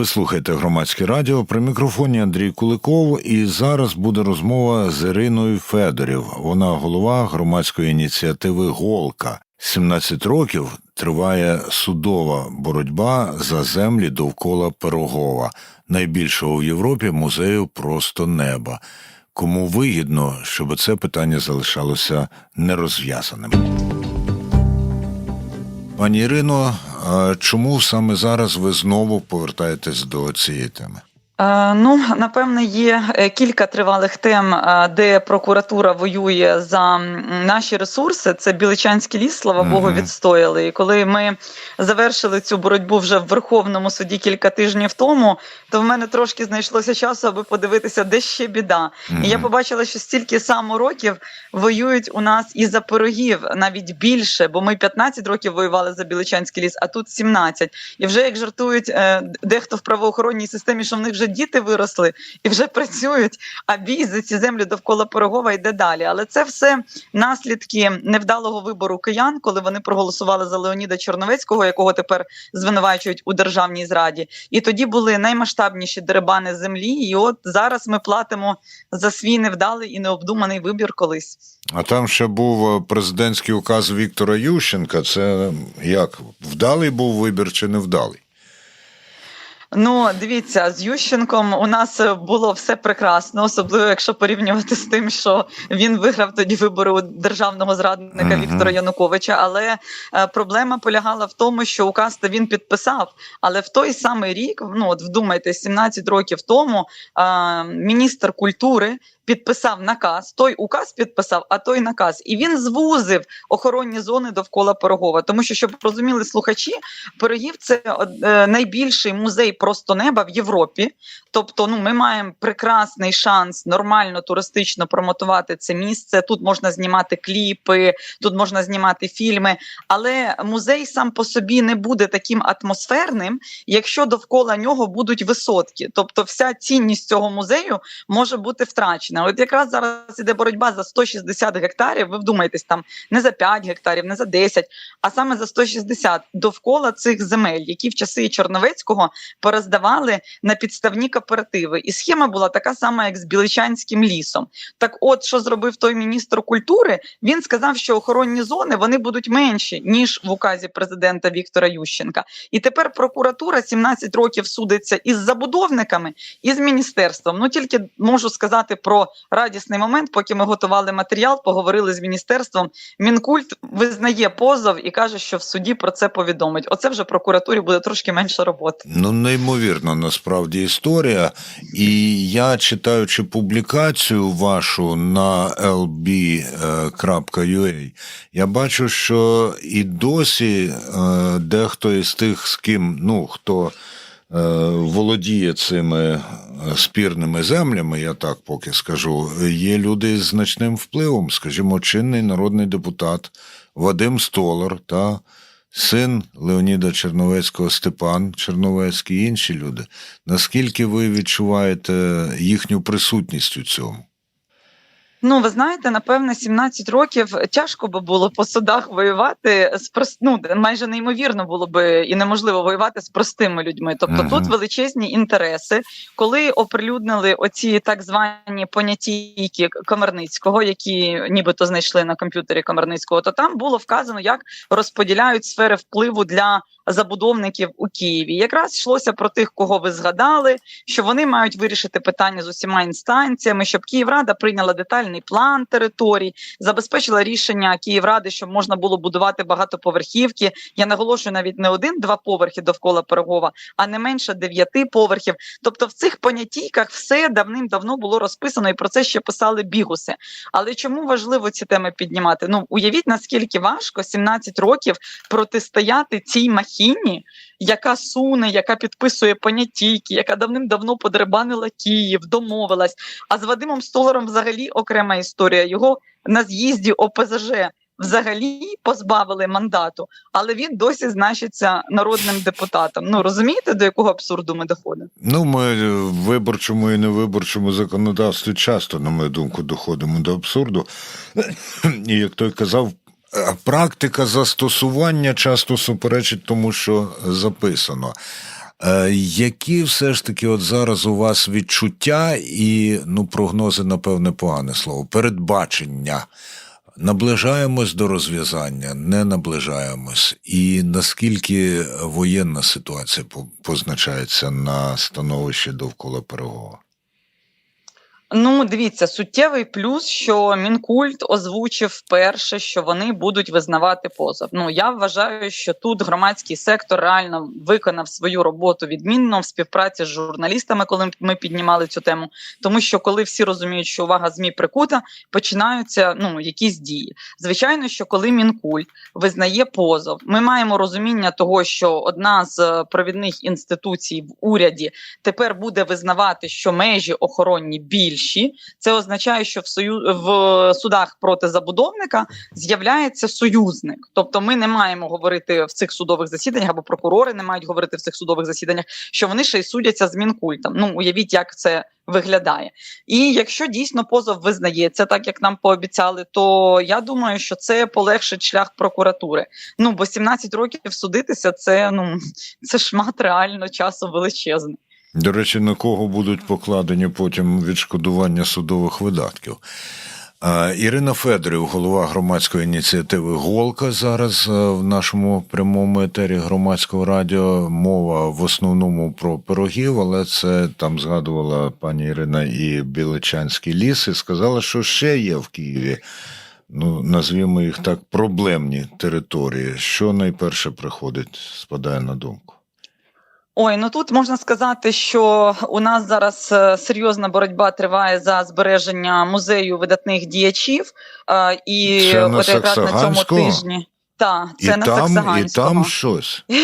Ви слухаєте громадське радіо при мікрофоні Андрій Куликов. І зараз буде розмова з Іриною Федорів. Вона голова громадської ініціативи Голка. 17 років триває судова боротьба за землі довкола Пирогова, найбільшого в Європі музею просто неба. Кому вигідно, щоб це питання залишалося нерозв'язаним. Пані Ірино, чому саме зараз ви знову повертаєтесь до цієї теми? Е, Ну, напевне, є е, кілька тривалих тем, е, де прокуратура воює за наші ресурси. Це Біличанський ліс, слава Богу, відстояли. І коли ми завершили цю боротьбу вже в Верховному суді кілька тижнів тому, то в мене трошки знайшлося часу, аби подивитися, де ще біда. І я побачила, що стільки само років воюють у нас і за пирогів, навіть більше, бо ми 15 років воювали за Біличанський ліс, а тут 17. І вже як жартують дехто в правоохоронній системі, що в них вже діти виросли і вже працюють, а бій за ці землі довкола Пирогова йде далі. Але це все наслідки невдалого вибору киян, коли вони проголосували за Леоніда Чорновецького, якого тепер звинувачують у державній зраді. І тоді були наймасштабніші дерибани землі. І от зараз ми платимо за свій невдалий і необдуманий вибір колись. А там ще був е, президентський указ Віктора Ющенка. Це як вдалий був вибір чи невдалий? Ну, дивіться, з Ющенком у нас е, було все прекрасно, особливо якщо порівнювати з тим, що він виграв тоді вибори у державного зрадника Мгм. Віктора Януковича. Але е, проблема полягала в тому, що указ то він підписав. Але в той самий рік, ну от вдумайтесь, 17 років тому е, міністр культури. Підписав наказ, той указ підписав, а той наказ, і він звузив охоронні зони довкола Пирогова. Тому що, щоб розуміли слухачі, Пирогів це е, найбільший музей просто неба в Європі. Тобто, ну ми маємо прекрасний шанс нормально туристично промотувати це місце. Тут можна знімати кліпи, тут можна знімати фільми. Але музей сам по собі не буде таким атмосферним, якщо довкола нього будуть висотки. Тобто, вся цінність цього музею може бути втрачена. От якраз зараз іде боротьба за 160 гектарів. Ви вдумайтесь, там не за 5 гектарів, не за 10, а саме за 160 довкола цих земель, які в часи Чорновецького пороздавали на підставні кооперативи. І схема була така сама, як з Біличанським лісом. Так, от що зробив той міністр культури, він сказав, що охоронні зони вони будуть менші ніж в указі президента Віктора Ющенка. І тепер прокуратура 17 років судиться із забудовниками і з міністерством. Ну тільки можу сказати про радісний момент, поки ми готували матеріал, поговорили з міністерством. Мінкульт визнає позов і каже, що в суді про це повідомить. Оце вже прокуратурі буде трошки менше роботи. Ну, неймовірно, насправді історія. І я, читаючи публікацію вашу на lb.ua, я бачу, що і досі е, дехто із тих, з ким, ну, хто е, володіє цими е, спірними землями, я так поки скажу, є люди з значним впливом, скажімо, чинний народний депутат Вадим Столар та син Леоніда Черновецького Степан Черновецький і інші люди. Наскільки ви відчуваєте їхню присутність у цьому? Ну, ви знаєте, напевне, 17 років тяжко би було по судах воювати з прост... ну, майже неймовірно було би і неможливо воювати з простими людьми. Тобто Мгм. тут величезні інтереси, коли оприлюднили оці так звані понятійки Комарницького, які нібито знайшли на комп'ютері Комарницького, то там було вказано, як розподіляють сфери впливу для забудовників у Києві. Якраз йшлося про тих, кого ви згадали, що вони мають вирішити питання з усіма інстанціями, щоб Київрада прийняла детальний план територій, забезпечила рішення Київради, щоб можна було будувати багатоповерхівки. Я наголошую навіть не один-два поверхи довкола Пирогова, а не менше дев'яти поверхів. Тобто, в цих поняттійках все давним-давно було розписано, і про це ще писали бігуси. Але чому важливо ці теми піднімати? Ну уявіть наскільки важко 17 років протистояти цій махіні, яка суне, яка підписує поняттійки, яка давним-давно подребанила Київ, домовилась. А з Вадимом Столаром взагалі окрема історія. Його на з'їзді ОПЗЖ взагалі позбавили мандату, але він досі значиться народним депутатом. Ну розумієте, до якого абсурду ми доходимо? Ну, ми в виборчому і невиборчому законодавстві часто, на мою думку, доходимо до абсурду. І як той казав, е, практика застосування часто суперечить тому, що записано. Е, які все ж таки от зараз у вас відчуття і ну, прогнози, напевне, погане слово, передбачення? Наближаємось до розв'язання, не наближаємось, і наскільки воєнна ситуація позначається на становищі довкола переговору? Ну, дивіться, суттєвий плюс, що Мінкульт озвучив вперше, що вони будуть визнавати позов. Ну я вважаю, що тут громадський сектор реально виконав свою роботу відмінно в співпраці з журналістами, коли ми піднімали цю тему. Тому що коли всі розуміють, що увага змі прикута, починаються ну якісь дії. Звичайно, що коли Мінкульт визнає позов, ми маємо розуміння того, що одна з е, провідних інституцій в уряді тепер буде визнавати, що межі охоронні більші. Це означає, що в сою в судах проти забудовника з'являється союзник. Тобто, ми не маємо говорити в цих судових засіданнях, або прокурори не мають говорити в цих судових засіданнях, що вони ще й судяться з мінкультом. Ну уявіть, як це. Виглядає, і якщо дійсно позов визнається, так як нам пообіцяли, то я думаю, що це полегшить шлях прокуратури. Ну бо 17 років судитися, це ну це шмат реально часу величезний. До речі, на кого будуть покладені потім відшкодування судових видатків? Ірина Федорів, голова громадської ініціативи Голка, зараз е, в нашому прямому етері громадського радіо. Мова в основному про пирогів, але це там згадувала пані Ірина і Біличанський ліс, і сказала, що ще є в Києві. Ну, назвімо їх так, проблемні території. Що найперше приходить, спадає на думку? Ой, ну тут можна сказати, що у нас зараз е, серйозна боротьба триває за збереження музею видатних діячів, е, і Це на от якраз на цьому тижні. Та, це і, на там, і там щось.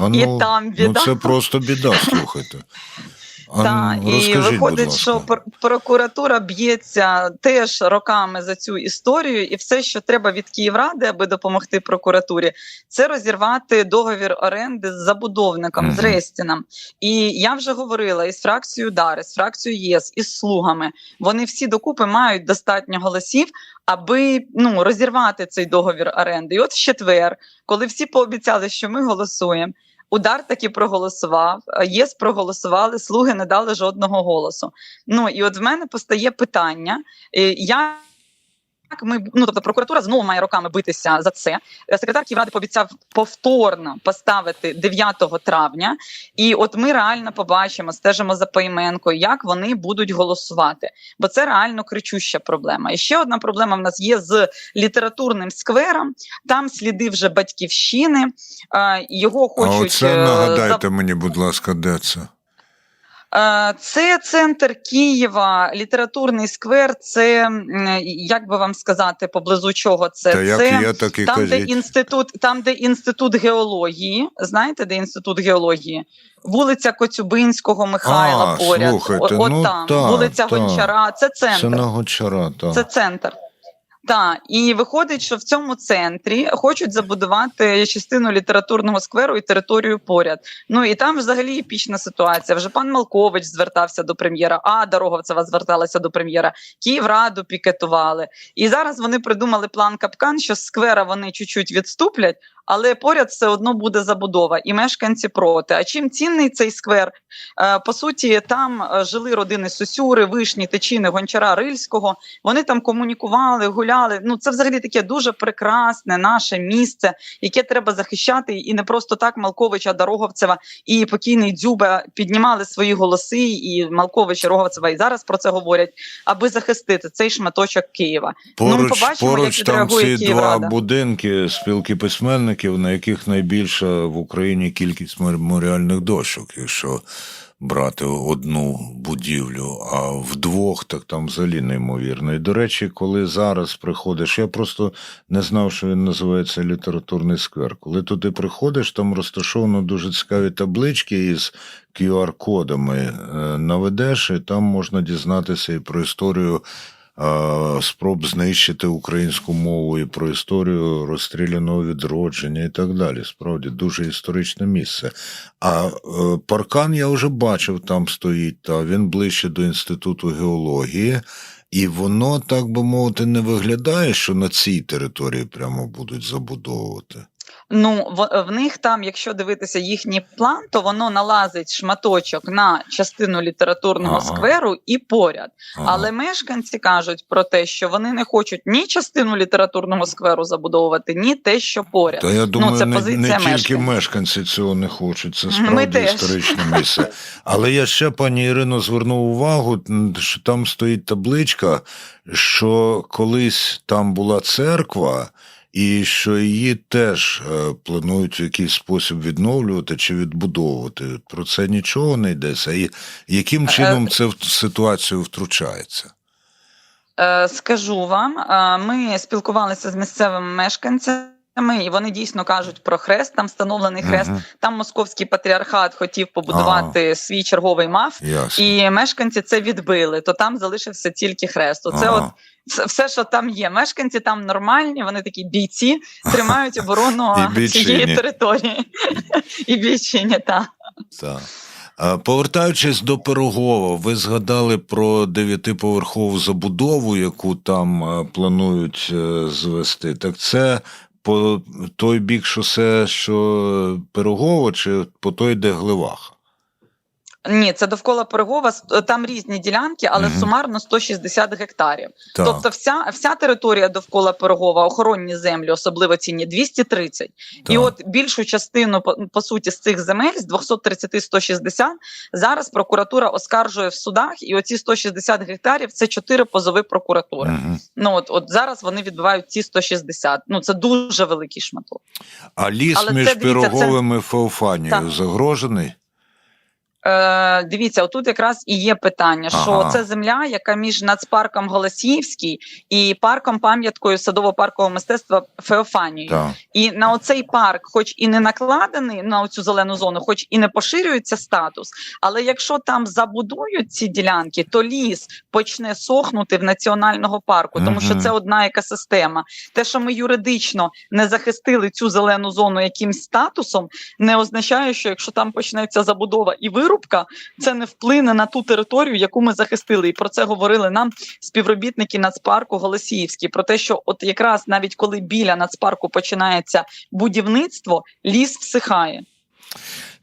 А І там там Ну, біда. це просто біда, слухайте. А Так, ну, і виходить, що пр- прокуратура б'ється теж роками за цю історію, і все, що треба від Київради, аби допомогти прокуратурі, це розірвати договір оренди з забудовником з Рестіном. І я вже говорила із фракцією Дари, з фракцією ЄС, із слугами. Вони всі докупи мають достатньо голосів, аби ну розірвати цей договір оренди. І от в четвер, коли всі пообіцяли, що ми голосуємо. Удар таки проголосував. е, ЄС проголосували, слуги не дали жодного голосу. Ну і от в мене постає питання: е, як ми ну тобто прокуратура знову має роками битися за це. Секретар Київради пообіцяв повторно поставити 9 травня, і от ми реально побачимо, стежимо за поіменкою, як вони будуть голосувати. Бо це реально кричуща проблема. І ще одна проблема в нас є з літературним сквером. Там сліди вже батьківщини. е, Його А хочуть оце е, нагадайте мені, будь ласка, де це? Е, Це центр Києва, літературний сквер. Це як би вам сказати, поблизу чого це? Та як це так і там, де інститут, там, де інститут геології. Знаєте, де інститут геології? Вулиця Коцюбинського Михайла А, поряд. слухайте, О- от ну там та, вулиця та. Гончара. Це центр. Це на Гончара, так. Це центр. Так, і виходить, що в цьому центрі хочуть забудувати частину літературного скверу і територію поряд. Ну і там взагалі епічна ситуація. Вже пан Малкович звертався до прем'єра, а Дороговцева зверталася до прем'єра, Київраду пікетували. І зараз вони придумали план капкан, що з сквера вони чуть-чуть відступлять, але поряд все одно буде забудова, і мешканці проти. А чим цінний цей сквер? Е, По суті, там е, жили родини Сосюри, Вишні, Тичини, Гончара, Рильського. Вони там комунікували, гуляли. Ну це взагалі таке дуже прекрасне наше місце, яке треба захищати. І не просто так Малковича, Дороговцева і покійний Дзюба піднімали свої голоси, і Малкович і Роговцева і зараз про це говорять, аби захистити цей шматочок Києва. ну, Поруч, побачимо, поруч як там ці два будинки спілки письменників, на яких найбільша в Україні кількість меморіальних дощок, якщо брати одну будівлю, а вдвох так там взагалі неймовірно. І до речі, коли зараз приходиш, я просто не знав, що він називається літературний сквер. Коли туди приходиш, там розташовано дуже цікаві таблички із QR-кодами. Е, Наведеш, і там можна дізнатися і про історію спроб знищити українську мову і про історію розстріляного відродження і так далі. Справді дуже історичне місце. А е, паркан я вже бачив, там стоїть, та він ближче до інституту геології. І воно, так би мовити, не виглядає, що на цій території прямо будуть забудовувати. Ну, в, в них там, якщо дивитися їхній план, то воно налазить шматочок на частину літературного Ага. скверу і поряд. Ага. Але мешканці кажуть про те, що вони не хочуть ні частину літературного скверу забудовувати, ні те, що поряд. Та я думаю, це не, позиція не тільки мешканців. мешканці цього не хочуть. Це справді історичне місце. Але я ще, пані Ірино, звернув увагу, що там стоїть табличка, що колись там була церква. І що її теж е, планують в якийсь спосіб відновлювати чи відбудовувати. Про це нічого не йдеться. І яким чином це в ситуацію втручається? Е, Скажу вам, е, ми спілкувалися з місцевими мешканцями. І вони дійсно кажуть про хрест, там встановлений хрест. Мгм. Там московський патріархат хотів побудувати свій черговий маф, Ясно. і мешканці це відбили. То там залишився тільки хрест. Оце Ага. от все- що там є. Мешканці там нормальні, вони такі бійці, тримають оборону цієї території. І бійчині, так. Так. Повертаючись до Пирогова, ви згадали про дев'ятиповерхову забудову, яку там планують е, звести. Так це по той бік шосе, що Пирогово, чи по той, де Гливаха? Ні, це довкола Пирогова, там різні ділянки, але Мгм. сумарно 160 гектарів. Так. Тобто, вся, вся територія довкола Пирогова, охоронні землі, особливо цінні, 230. І от більшу частину по, по суті з цих земель з 230 160 зараз прокуратура оскаржує в судах, і оці 160 гектарів це чотири позови прокуратури. Мгм. Ну от, от зараз вони відбувають ці 160. Ну це дуже великий шматок. А ліс Але це, між дивіться, це- Пироговим і Феофанією Так. загрожений? Е, дивіться, отут якраз і є питання, що Ага. це земля, яка між нацпарком Голосіївський і парком пам'яткою садово-паркового мистецтва Феофанією. Так. І на оцей парк, хоч і не накладений на оцю зелену зону, хоч і не поширюється статус, але якщо там забудують ці ділянки, то ліс почне сохнути в національного парку, тому що це одна екосистема. Те, що ми юридично не захистили цю зелену зону якимсь статусом, не означає, що якщо там почнеться забудова і вирубка, це не вплине на ту територію, яку ми захистили. І про це говорили нам співробітники Нацпарку Голосіївський. Про те, що от якраз навіть коли біля Нацпарку починається будівництво, ліс всихає.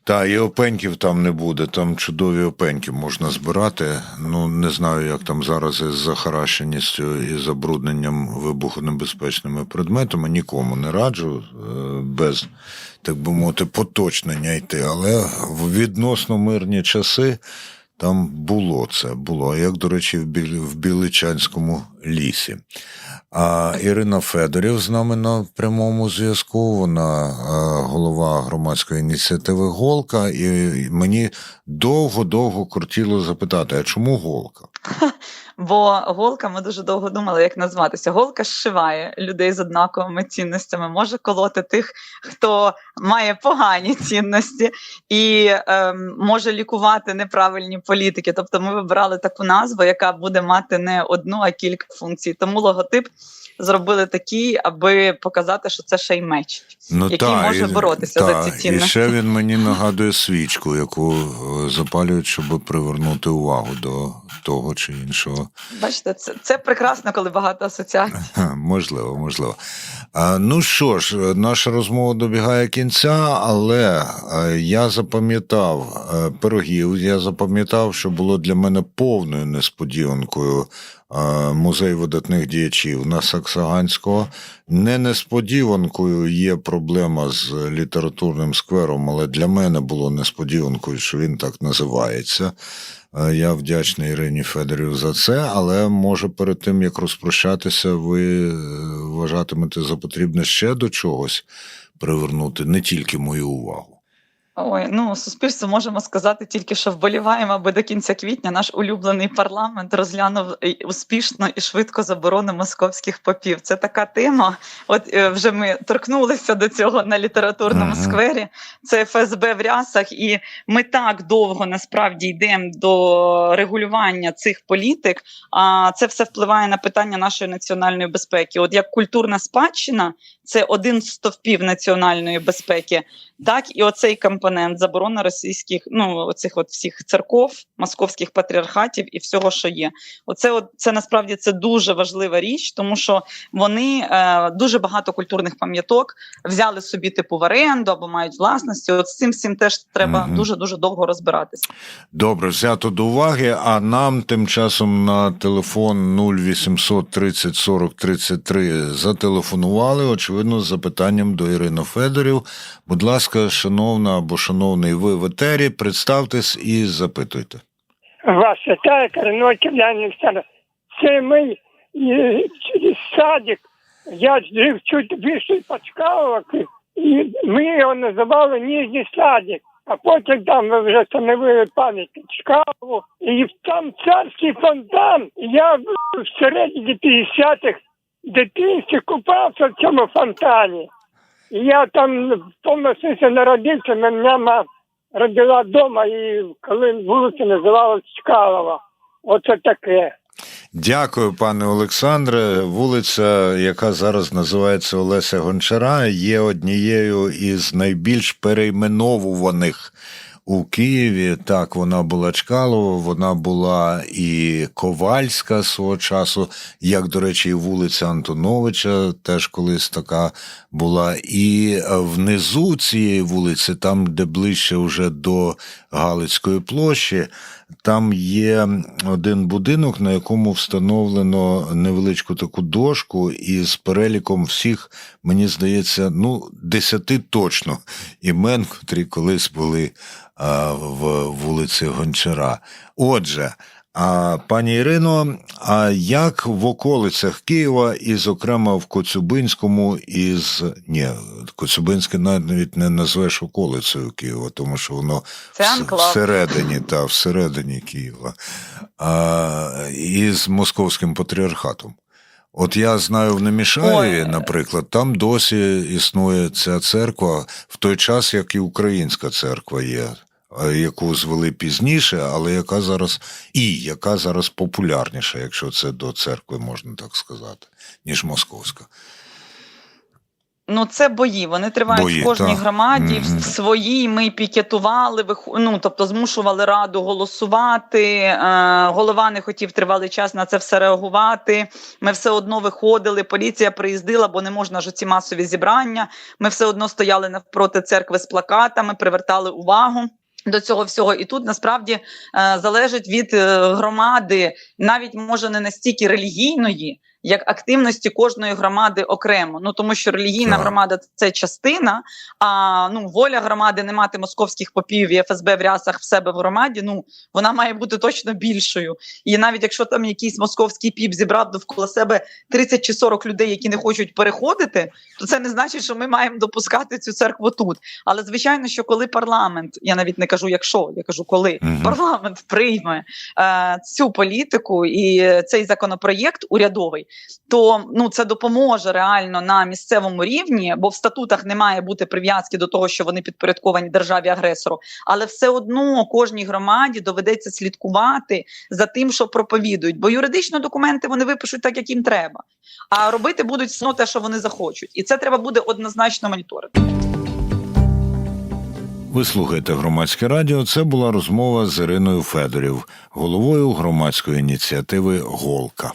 Та і опеньків там не буде, там чудові опеньки можна збирати. Ну не знаю, як там зараз із захаращеністю і забрудненням вибухонебезпечними предметами. Нікому не раджу е, без, так би мовити, поточнення йти. Але в відносно мирні часи там було це. Було, як, до речі, в, Біличанському лісі. А Ірина Федорів з нами на прямому зв'язку. Вона е, голова громадської ініціативи Голка, і мені довго-довго кортіло запитати, а чому голка? Бо голка, ми дуже довго думали, як назватися. Голка зшиває людей з однаковими цінностями, може колоти тих, хто має погані цінності, і ем, може лікувати неправильні політики. Тобто, ми вибрали таку назву, яка буде мати не одну, а кілька функцій. Тому логотип зробили такий, аби показати, що це ще й меч, який та, може і- боротися та, за ці І ще він мені нагадує свічку, яку е, запалюють, щоб привернути увагу до того чи іншого. Бачите, це, це прекрасно, коли багато асоціацій. Можливо, можливо. А, ну що ж, наша розмова добігає кінця, але е, я запам'ятав е, пирогів, я запам'ятав, що було для мене повною несподіванкою е, музей видатних діячів на Саксаганського. Не несподіванкою є проблема з літературним сквером, але для мене було несподіванкою, що він так називається. Е, Я вдячний Ірині Федорів за це, але може перед тим як розпрощатися, ви е, вважатимете за потрібне ще до чогось привернути не тільки мою увагу. Ой, ну суспільство можемо сказати тільки, що вболіваємо, аби до кінця квітня наш улюблений парламент розглянув успішно і швидко заборону московських попів. Це така тема. От е, вже ми торкнулися до цього на літературному Мгм. сквері. Це ФСБ в рясах, і ми так довго насправді йдемо до регулювання цих політик. А це все впливає на питання нашої національної безпеки. От як культурна спадщина, це один з стовпів національної безпеки. Так, і оцей компонент компонент заборона російських, ну оцих от всіх церков, московських патріархатів і всього, що є. Оце от це насправді це дуже важлива річ, тому що вони е, дуже багато культурних пам'яток взяли собі типу в оренду або мають власності. От з цим всім теж треба Мгм. дуже дуже довго розбиратися. Добре, взято до уваги. А нам тим часом на телефон 0800 30 40 33 зателефонували. Очевидно, з запитанням до Ірини Федорів. Будь ласка, шановна або шановний, ви в етері, представтесь і запитуйте. Вас вітає Коренной Кирлян Олександр. Це ми через садик. Я жив чуть вище Пачкалок, і ми його називали Ніжній садик. А потім там ми вже встановили Чкалову. І там царський фонтан. Я в середині 50-х дитинстві купався в цьому фонтані. Я там в тому сенсі народився, мене мама родила вдома, і коли вулиця називалась Чкалова. Оце таке. Дякую, пане Олександре. Вулиця, яка зараз називається Олеся Гончара, є однією із найбільш перейменовуваних у Києві. Так, вона була Чкалова, вона була і Ковальська свого часу, як, до речі, і вулиця Антоновича теж колись така була. І внизу цієї вулиці, там, де ближче вже до Галицької площі, там є один будинок, на якому встановлено невеличку таку дошку із переліком всіх, мені здається, ну, десяти точно імен, котрі колись були в вулиці Гончара. Отже, а пані Ірино, а як в околицях Києва, і, зокрема, в Коцюбинському, із ні, Коцюбинське навіть не назвеш околицею Києва, тому що воно Це всередині, та всередині Києва, а, із московським патріархатом. От я знаю в Немішаєві, наприклад, там досі існує ця церква в той час, як і українська церква є, яку звели пізніше, але яка зараз і яка зараз популярніша, якщо це до церкви можна так сказати, ніж московська. Ну, це бої. Вони тривають Бої, в кожній так. громаді. Мгм. В своїй ми пікетували, вих- ну, тобто змушували раду голосувати. Е, голова не хотів тривалий час на це все реагувати. Ми все одно виходили. Поліція приїздила, бо не можна ж ці масові зібрання. Ми все одно стояли навпроти церкви з плакатами, привертали увагу. До цього всього, і тут насправді е, залежить від е, громади, навіть може не настільки релігійної, як активності кожної громади окремо. Ну тому що релігійна громада це частина. А ну воля громади не мати московських попів і ФСБ в рясах в себе в громаді. Ну вона має бути точно більшою. І навіть якщо там якийсь московський піп зібрав довкола себе 30 чи 40 людей, які не хочуть переходити, то це не значить, що ми маємо допускати цю церкву тут. Але звичайно, що коли парламент, я навіть не кажу, якщо я кажу, коли Мгм. парламент прийме е, цю політику і цей законопроєкт урядовий, то ну це допоможе реально на місцевому рівні, бо в статутах не має бути прив'язки до того, що вони підпорядковані державі агресору, але все одно кожній громаді доведеться слідкувати за тим, що проповідують. Бо юридично документи вони випишуть так, як їм треба. А робити будуть все те, що вони захочуть, і це треба буде однозначно моніторити. Ви слухаєте громадське радіо. Це була розмова з Іриною Федорів, головою громадської ініціативи Голка.